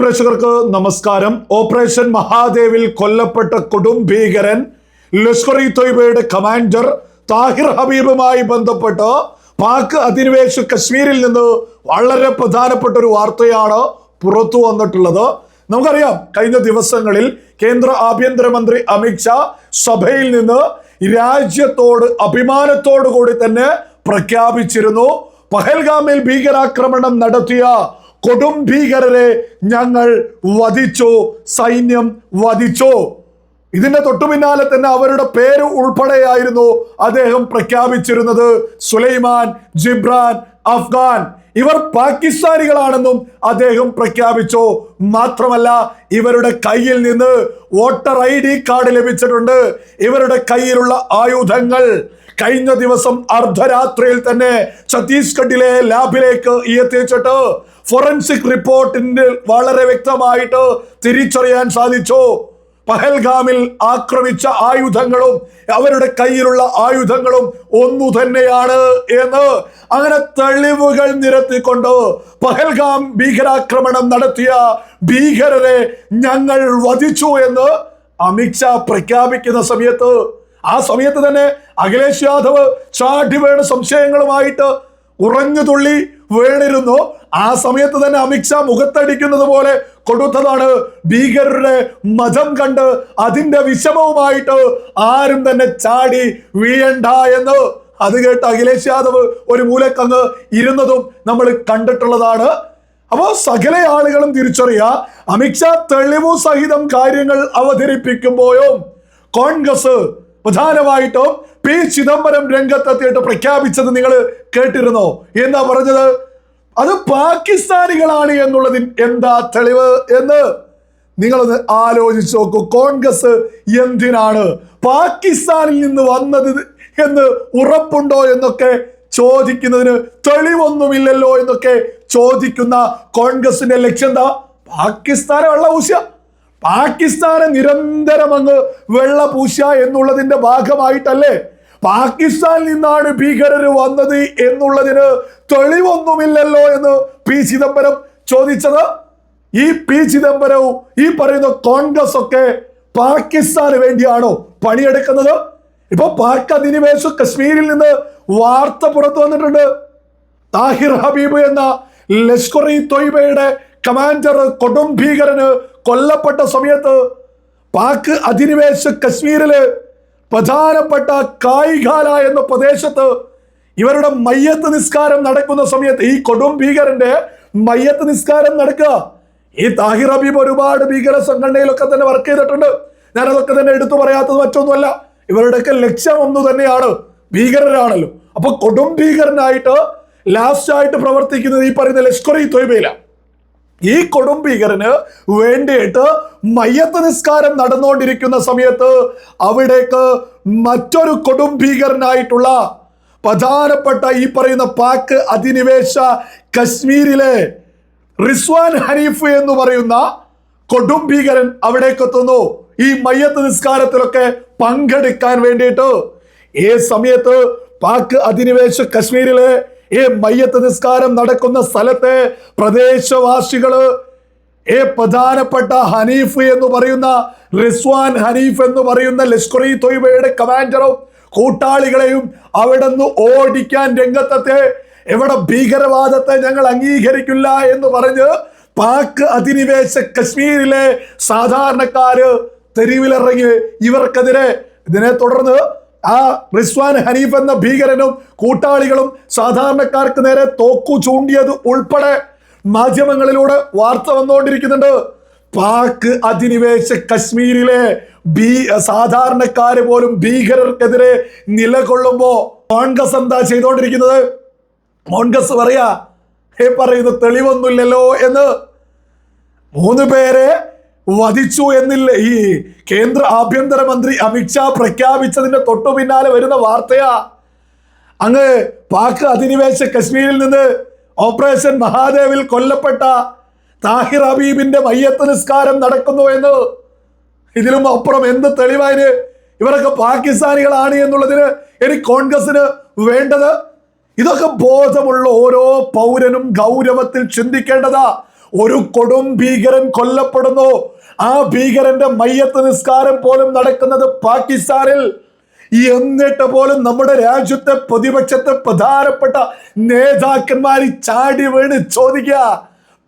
പ്രേക്ഷകർക്ക് നമസ്കാരം. ഓപ്പറേഷൻ മഹാദേവിൽ കൊല്ലപ്പെട്ട കൊടും ഭീകരൻ ലഷ്കർ ഇ തൊയ്ബയുടെ കമാൻഡർ താഹിർ ഹബീബുമായി ബന്ധപ്പെട്ട് പാക് അധിനിവേശ കശ്മീരിൽ നിന്ന് വളരെ പ്രധാനപ്പെട്ട ഒരു വാർത്തയാണ് പുറത്തു വന്നിട്ടുള്ളത്. നമുക്കറിയാം കഴിഞ്ഞ ദിവസങ്ങളിൽ കേന്ദ്ര ആഭ്യന്തരമന്ത്രി അമിത്ഷാ സഭയിൽ നിന്ന് രാജ്യത്തോട് അഭിമാനത്തോടു കൂടി തന്നെ പ്രഖ്യാപിച്ചിരുന്നു. പഹൽഗാമിൽ ഭീകരാക്രമണം നടത്തിയ കൊടും ഭീകരരെ ഞങ്ങൾ വധിച്ചു സൈന്യം വധിച്ചു. ഇതിന്റെ തൊട്ടു പിന്നാലെ തന്നെ അവരുടെ പേര് ഉൾപ്പെടെയായിരുന്നു അദ്ദേഹം പ്രഖ്യാപിച്ചിരുന്നത് സുലൈമാൻ ജിബ്രാൻ അഫ്ഗാൻ. ഇവർ പാകിസ്ഥാനികളാണെന്നും അദ്ദേഹം പ്രഖ്യാപിച്ചു. മാത്രമല്ല ഇവരുടെ കയ്യിൽ നിന്ന് വോട്ടർ ഐ ഡി കാർഡ് ലഭിച്ചിട്ടുണ്ട്. ഇവരുടെ കയ്യിലുള്ള ആയുധങ്ങൾ കഴിഞ്ഞ ദിവസം അർദ്ധരാത്രിയിൽ തന്നെ ഛത്തീസ്ഗഡിലെ ലാബിലേക്ക് എത്തിച്ചിട്ട് ഫോറൻസിക് റിപ്പോർട്ടിന്റെ വളരെ വ്യക്തമായിട്ട് തിരിച്ചറിയാൻ സാധിച്ചു. പഹൽഗാമിൽ ആക്രമിച്ച ആയുധങ്ങളും അവരുടെ കയ്യിലുള്ള ആയുധങ്ങളും ഒന്നു തന്നെയാണ് എന്ന് അങ്ങനെ തെളിവുകൾ നിരത്തിക്കൊണ്ട് പഹൽഗാം ഭീകരാക്രമണം നടത്തിയ ഭീകരരെ ഞങ്ങൾ വധിച്ചു എന്ന് അമിത്ഷാ പ്രഖ്യാപിക്കുന്ന സമയത്ത് ആ സമയത്ത് തന്നെ അഖിലേഷ് യാദവ് ചാടി സംശയങ്ങളുമായിട്ട് ഉറഞ്ഞു തുള്ളി വീണിരുന്നു. ആ സമയത്ത് തന്നെ അമിത്ഷാ മുഖത്തടിക്കുന്നത് പോലെ കൊടുത്തതാണ് ഭീകരരുടെ മതം കണ്ട് അതിന്റെ വിഷമവുമായിട്ട് ആരും തന്നെ ചാടി വീഴണ്ട എന്ന്. അത് കേട്ട് അഖിലേഷ് യാദവ് ഒരു മൂലക്കങ്ങ് ഇരുന്നതും നമ്മൾ കണ്ടിട്ടുള്ളതാണ്. അപ്പോ സകല ആളുകളും തിരിച്ചറിയുക അമിത്ഷാ തെളിവു സഹിതം കാര്യങ്ങൾ അവതരിപ്പിക്കുമ്പോഴും കോൺഗ്രസ് പ്രധാനമായിട്ടും പി ചിദംബരം രംഗത്തെത്തിയിട്ട് പ്രഖ്യാപിച്ചത് നിങ്ങൾ കേട്ടിരുന്നോ? എന്താ പറഞ്ഞത്? അത് പാകിസ്ഥാനികളാണ് എന്നുള്ളതിൽ എന്താ തെളിവ് എന്ന് നിങ്ങളൊന്ന് ആലോചിച്ച് നോക്കൂ. കോൺഗ്രസ് എന്തിനാണ് പാകിസ്ഥാനിൽ നിന്ന് വന്നത് എന്ന് ഉറപ്പുണ്ടോ എന്നൊക്കെ ചോദിക്കുന്നതിന് തെളിവൊന്നുമില്ലല്ലോ എന്നൊക്കെ ചോദിക്കുന്ന കോൺഗ്രസിന്റെ ലക്ഷ്യം എന്താ? പാകിസ്ഥാനെ വെള്ള പൂശ പാകിസ്ഥാനെ നിരന്തരം അങ്ങ് വെള്ള പൂശ എന്നുള്ളതിന്റെ ഭാഗമായിട്ടല്ലേ പാകിസ്ഥാനിൽ നിന്നാണ് ഭീകരർ വന്നത് എന്നുള്ളതിന് തെളിവൊന്നുമില്ലല്ലോ എന്ന് പി ചിദംബരം ചോദിച്ചത്. ഈ പി ചിദംബരവും ഈ പറയുന്ന കോൺഗ്രസ് ഒക്കെ പാകിസ്ഥാന് വേണ്ടിയാണോ പണിയെടുക്കുന്നത്? ഇപ്പൊ പാക് അധിനിവേശം കശ്മീരിൽ നിന്ന് വാർത്ത പുറത്തു വന്നിട്ടുണ്ട്. താഹിർ ഹബീബ് എന്ന ലഷ്കർ ഇ തൊയ്ബയുടെ കമാൻഡർ കൊടും ഭീകരന് കൊല്ലപ്പെട്ട സമയത്ത് പാക് അധിനിവേശ കശ്മീരിൽ പ്രധാനപ്പെട്ട കായികാല എന്ന പ്രദേശത്ത് ഇവരുടെ മയ്യത്ത് നിസ്കാരം നടക്കുന്ന സമയത്ത് ഈ കൊടും ഭീകരന്റെ മയ്യത്ത് നിസ്കാരം നടക്കുക. ഈ താഹിർ ഹബീബ് ഒരുപാട് ഭീകര സംഘടനയിലൊക്കെ തന്നെ വർക്ക് ചെയ്തിട്ടുണ്ട്. ഞാൻ അതൊക്കെ തന്നെ എടുത്തു പറയാത്തത് മറ്റൊന്നുമല്ല. ഇവരുടെയൊക്കെ ലക്ഷ്യം ഒന്നു തന്നെയാണ്. ഭീകരരാണല്ലോ. അപ്പൊ കൊടും ഭീകരനായിട്ട് ലാസ്റ്റ് ആയിട്ട് പ്രവർത്തിക്കുന്നത് ഈ പറയുന്ന ലഷ്കർ ഇ തൊയ്ബയിലാണ്. ഈ കൊടും ഭീകരന് വേണ്ടിയിട്ട് മയ്യത്ത് നിസ്കാരം നടന്നുകൊണ്ടിരിക്കുന്ന സമയത്ത് അവിടേക്ക് മറ്റൊരു കൊടുംഭീകരനായിട്ടുള്ള പ്രധാനപ്പെട്ട ഈ പറയുന്ന പാക്ക് അധിനിവേശ കശ്മീരിലെ റിസ്വാൻ ഹനീഫ് എന്ന് പറയുന്ന കൊടുംഭീകരൻ അവിടേക്ക് എത്തുന്നു. ഈ മയ്യത്ത് നിസ്കാരത്തിലൊക്കെ പങ്കെടുക്കാൻ വേണ്ടിയിട്ട്. ഈ സമയത്ത് പാക് അധിനിവേശ കശ്മീരിലെ ഈ മയ്യത്ത് നിസ്കാരം നടക്കുന്ന സ്ഥലത്തെ പ്രദേശവാസികൾ ഏ പ്രധാനപ്പെട്ട ഹനീഫ് എന്ന് പറയുന്ന റിസ്വാൻ ഹനീഫ് എന്ന് പറയുന്ന ലഷ്കർ ഇ തൊയ്ബയുടെ കമാൻഡറും കൂട്ടാളികളെയും അവിടെ നിന്ന് ഓടിക്കാൻ രംഗത്തെ എവിടെ ഭീകരവാദത്തെ ഞങ്ങൾ അംഗീകരിക്കില്ല എന്ന് പറഞ്ഞ് പാക് അധിനിവേശ കശ്മീരിലെ സാധാരണക്കാര് തെരുവിലിറങ്ങി ഇവർക്കെതിരെ ഇതിനെ തുടർന്ന് ആ റിസ്വാൻ ഹനീഫ് എന്ന ഭീകരനും കൂട്ടാളികളും സാധാരണക്കാർക്ക് നേരെ തോക്കു ചൂണ്ടിയത് ഉൾപ്പെടെ മാധ്യമങ്ങളിലൂടെ വാർത്ത വന്നുകൊണ്ടിരിക്കുന്നുണ്ട്. പാക് അധിനിവേശ കശ്മീരിലെ ഭീ സാധാരണക്കാര് പോലും ഭീകരർക്കെതിരെ നിലകൊള്ളുമ്പോ കോൺഗ്രസ് എന്താ ചെയ്തുകൊണ്ടിരിക്കുന്നത് കോൺഗ്രസ് പറയാ ഹേ പറയുന്ന തെളിവൊന്നുമില്ലല്ലോ എന്ന്. മൂന്ന് പേരെ വധിച്ചു എന്നില്ല? ഈ കേന്ദ്ര ആഭ്യന്തരമന്ത്രി അമിത്ഷാ പ്രഖ്യാപിച്ചതിന്റെ തൊട്ടു പിന്നാലെ വരുന്ന വാർത്തയാ. അങ്ങ് പാക് അധിനിവേശ കശ്മീരിൽ നിന്ന് ഓപ്പറേഷൻ മഹാദേവിൽ കൊല്ലപ്പെട്ട താഹിർ ഹബീബിന്റെ മയ്യത്ത് നിസ്കാരം നടക്കുന്നു എന്ന്. ഇതിലും അപ്പുറം എന്ത് തെളിവായി ഇവരൊക്കെ പാകിസ്ഥാനികളാണ് എന്നുള്ളതിന് ഇനി കോൺഗ്രസിന് വേണ്ടത്? ഇതൊക്കെ ബോധമുള്ള ഓരോ പൗരനും ഗൗരവത്തിൽ ചിന്തിക്കേണ്ടതാ. ഒരു കൊടും ഭീകരൻ കൊല്ലപ്പെടുന്നു. ആ ഭീകരന്റെ മയ്യത്ത് നിസ്കാരം പോലും നടക്കുന്നത് പാകിസ്ഥാനിൽ. എന്നിട്ട് പോലും നമ്മുടെ രാജ്യത്തെ പ്രതിപക്ഷത്തെ പ്രധാനപ്പെട്ട നേതാക്കന്മാർ ചാടി വീണ് ചോദിക്കുക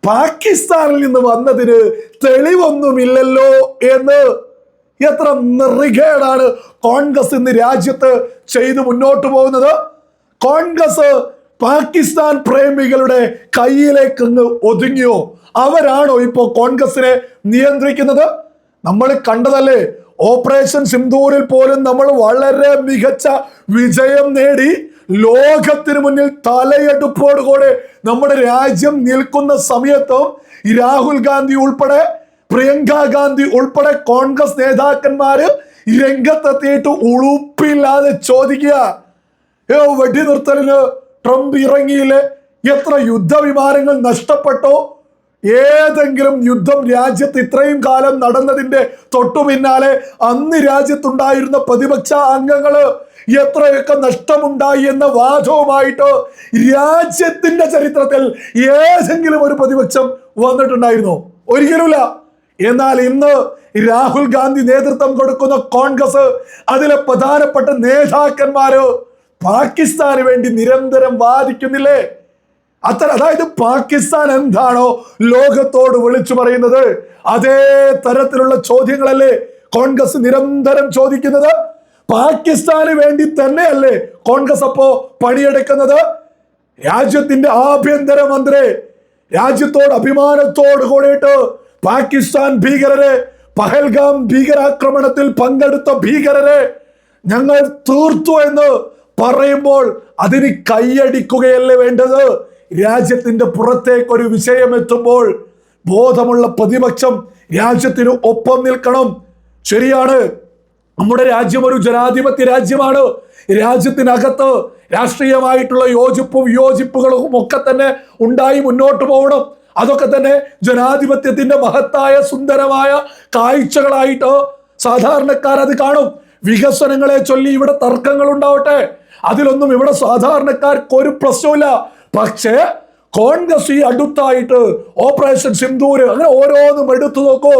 പാകിസ്ഥാനിൽ നിന്ന് വന്നതിന് തെളിവൊന്നുമില്ലല്ലോ എന്ന്? എത്ര നിറികേടാണ് കോൺഗ്രസ് ഇന്ന് രാജ്യത്ത് ചെയ്തു മുന്നോട്ട് പോകുന്നത്. കോൺഗ്രസ് പാകിസ്ഥാൻ പ്രേമികളുടെ കയ്യിലേക്ക് അങ്ങ് ഒതുങ്ങിയോ? അവരാണോ ഇപ്പോൾ കോൺഗ്രസിനെ നിയന്ത്രിക്കുന്നത്? നമ്മൾ കണ്ടതല്ലേ ഓപ്പറേഷൻ സിന്ധൂരിൽ പോലും നമ്മൾ വളരെ മികച്ച വിജയം നേടി ലോകത്തിന് മുന്നിൽ തലയെടുപ്പോടുകൂടെ നമ്മുടെ രാജ്യം നിൽക്കുന്ന സമയത്തും രാഹുൽ ഗാന്ധി ഉൾപ്പെടെ പ്രിയങ്ക ഗാന്ധി ഉൾപ്പെടെ കോൺഗ്രസ് നേതാക്കന്മാര് രംഗത്തെത്തിയിട്ട് ഉളുപ്പില്ലാതെ ചോദിക്കുക ഏ വെടിനിർത്തലിന് ട്രംപ് ഇറങ്ങിയില്ലേ? എത്ര യുദ്ധവിമാനങ്ങൾ നഷ്ടപ്പെട്ടോ? ഏതെങ്കിലും യുദ്ധം രാജ്യത്ത് ഇത്രയും കാലം നടന്നതിന്റെ തൊട്ടു പിന്നാലെ അന്ന് രാജ്യത്തുണ്ടായിരുന്ന പ്രതിപക്ഷ അംഗങ്ങൾ എത്രയൊക്കെ നഷ്ടമുണ്ടായി എന്ന വാദവുമായിട്ട് രാജ്യത്തിന്റെ ചരിത്രത്തിൽ ഏതെങ്കിലും ഒരു പ്രതിപക്ഷം വന്നിട്ടുണ്ടായിരുന്നോ? ഒരിക്കലുമില്ല. എന്നാൽ ഇന്ന് രാഹുൽ ഗാന്ധി നേതൃത്വം കൊടുക്കുന്ന കോൺഗ്രസ് അതിലെ പ്രധാനപ്പെട്ട നേതാക്കന്മാര് പാകിസ്ഥാന് വേണ്ടി നിരന്തരം വാദിക്കുന്നില്ലേ? അത്ര അതായത് പാകിസ്ഥാൻ എന്താണോ ലോകത്തോട് വിളിച്ചു പറയുന്നത് അതേ തരത്തിലുള്ള ചോദ്യങ്ങളല്ലേ കോൺഗ്രസ് നിരന്തരം ചോദിക്കുന്നത്? പാകിസ്ഥാന് വേണ്ടി തന്നെയല്ലേ കോൺഗ്രസ് അപ്പോ പണിയെടുക്കുന്നത്? രാജ്യത്തിന്റെ ആഭ്യന്തര മന്ത്രി രാജ്യത്തോട് അഭിമാനത്തോട് കൂടിയിട്ട് പാകിസ്ഥാൻ ഭീകരരെ പഹൽഗാം ഭീകരാക്രമണത്തിൽ പങ്കെടുത്ത ഭീകരരെ ഞങ്ങൾ തീർത്തു എന്ന് പറയുമ്പോൾ അതിന് കൈയടിക്കുകയല്ലേ വേണ്ടത്? രാജ്യത്തിന്റെ പുറത്തേക്ക് ഒരു വിഷയം എത്തുമ്പോൾ ബോധമുള്ള പ്രതിപക്ഷം രാജ്യത്തിന് ഒപ്പം നിൽക്കണം. ശരിയാണ്. നമ്മുടെ രാജ്യം ഒരു ജനാധിപത്യ രാജ്യമാണ്. രാജ്യത്തിനകത്ത് രാഷ്ട്രീയമായിട്ടുള്ള യോജിപ്പും വിയോജിപ്പുകളും ഒക്കെ തന്നെ ഉണ്ടായി മുന്നോട്ട് പോകണം. അതൊക്കെ തന്നെ ജനാധിപത്യത്തിന്റെ മഹത്തായ സുന്ദരമായ കാഴ്ചകളായിട്ട് സാധാരണക്കാർ അത് കാണും. വികസനങ്ങളെ ചൊല്ലി ഇവിടെ തർക്കങ്ങൾ ഉണ്ടാവട്ടെ അതിലൊന്നും ഇവിടെ സാധാരണക്കാർക്ക് ഒരു പ്രശ്നമില്ല പക്ഷേ കോൺഗ്രസ് ഈ അടുത്തായിട്ട് ഓപ്പറേഷൻ സിന്ദൂര് അങ്ങനെ ഓരോന്നും എടുത്തു നോക്കൂ.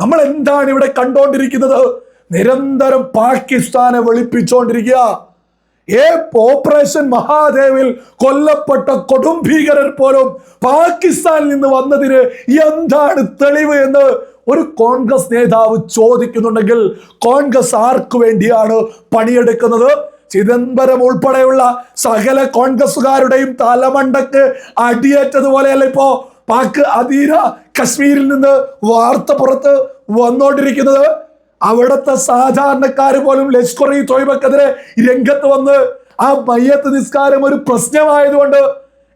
നമ്മൾ എന്താണ് ഇവിടെ കണ്ടോണ്ടിരിക്കുന്നത്? നിരന്തരം പാകിസ്ഥാനെ വെളുപ്പിച്ചുകൊണ്ടിരിക്കുക ഏ ഓപ്പറേഷൻ മഹാദേവിൽ കൊല്ലപ്പെട്ട കൊടും ഭീകരർ പോലും പാകിസ്ഥാനിൽ നിന്ന് വന്നതിന് എന്താണ് തെളിവ് എന്ന് ഒരു കോൺഗ്രസ് നേതാവ് ചോദിക്കുന്നുണ്ടെങ്കിൽ കോൺഗ്രസ് ആർക്കു വേണ്ടിയാണ് പണിയെടുക്കുന്നത്? ചിദംബരം ഉൾപ്പെടെയുള്ള സകല കോൺഗ്രസുകാരുടെയും തലമണ്ടക്ക് അടിയേറ്റതുപോലെയല്ല ഇപ്പോ പാക് അധീന കശ്മീരിൽ നിന്ന് വാർത്ത പുറത്ത് വന്നുകൊണ്ടിരിക്കുന്നത് അവിടുത്തെ സാധാരണക്കാർ പോലും ലഷ്കർ ഇ തോയ്ബക്കെതിരെ രംഗത്ത് വന്ന് ആ മയ്യത്ത് നിസ്കാരം ഒരു പ്രശ്നമായതുകൊണ്ട്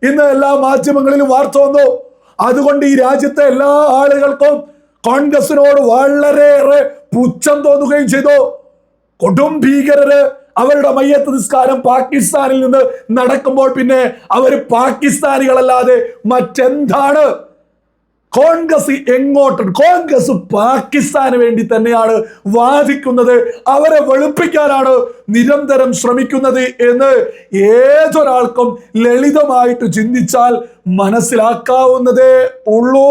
ഇന്ന് എല്ലാ മാധ്യമങ്ങളിലും വാർത്ത വന്നു. അതുകൊണ്ട് ഈ രാജ്യത്തെ എല്ലാ ആളുകൾക്കും കോൺഗ്രസിനോട് വളരെയേറെ പുച്ഛം തോന്നുകയും ചെയ്തു. കൊടും ഭീകരര് അവരുടെ മയ്യത്ത് നിസ്കാരം പാകിസ്ഥാനിൽ നിന്ന് നടക്കുമ്പോൾ പിന്നെ അവർ പാകിസ്ഥാനികളല്ലാതെ മറ്റെന്താണ്? കോൺഗ്രസ് എങ്ങോട്ട്? കോൺഗ്രസ് പാകിസ്ഥാന് വേണ്ടി തന്നെയാണ് വാദിക്കുന്നത്. അവരെ വെളുപ്പിക്കാനാണ് നിരന്തരം ശ്രമിക്കുന്നത് എന്ന് ഏതൊരാൾക്കും ലളിതമായിട്ട് ചിന്തിച്ചാൽ മനസ്സിലാക്കാവുന്നതേ ഉള്ളൂ.